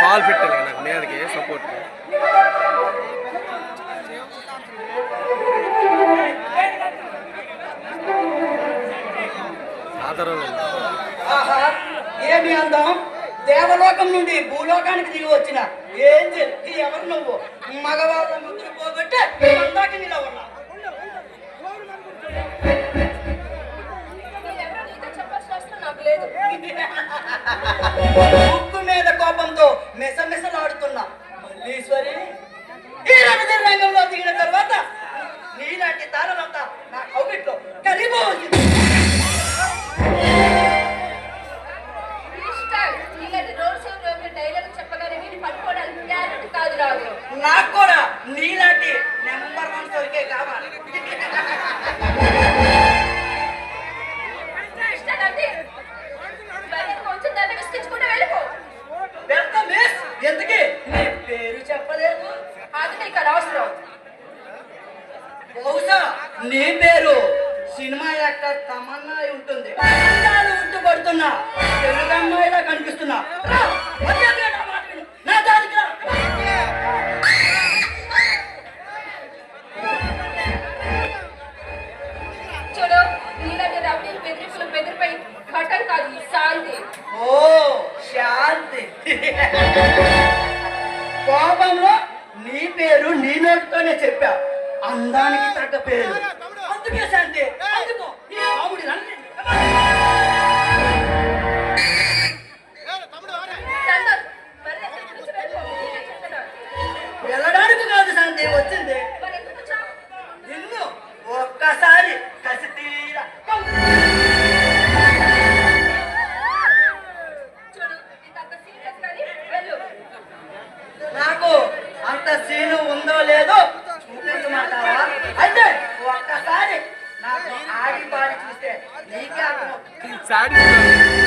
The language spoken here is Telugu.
కాల్ పెట్టాలి నాకు నేరకి సపోర్ట్ ఆధారం ఏమి అందాం? దేవలోకం నుండి భూలోకానికి దిగి వచ్చిన ఏం నీ ఎవరు నువ్వు? మగవాళ్ళ ముద్దులు పోగొట్టే అందాకి నీలో ఉన్నా. నాకు లేదు ముక్కు మీద కోపంతో మెసమెసలాడుతున్నా. మల్లీశ్వరి ఈ రంగంలో దిగిన తర్వాత నీలాంటి తారలంతా నా కౌగిట్లో కలిపో. మిస్ ఎందుకే నీ పేరు చెప్పలేదు అది నీకు అనవసరం బహుశా నీ పేరు సినిమా యాక్టర్ తమన్నా ఉంటుంది ఉంటూ పడుతున్నా తెలుగు అమ్మాయిలా కనిపిస్తున్నా ఓ శాంతి. కోపంలో నీ పేరు నీ నోటితోనే చెప్పా. అందానికి తగ్గ పేరు. అందుకే శాంతి. అందుకో. ఆడి పాడి చూస్తే నీకే అర్థం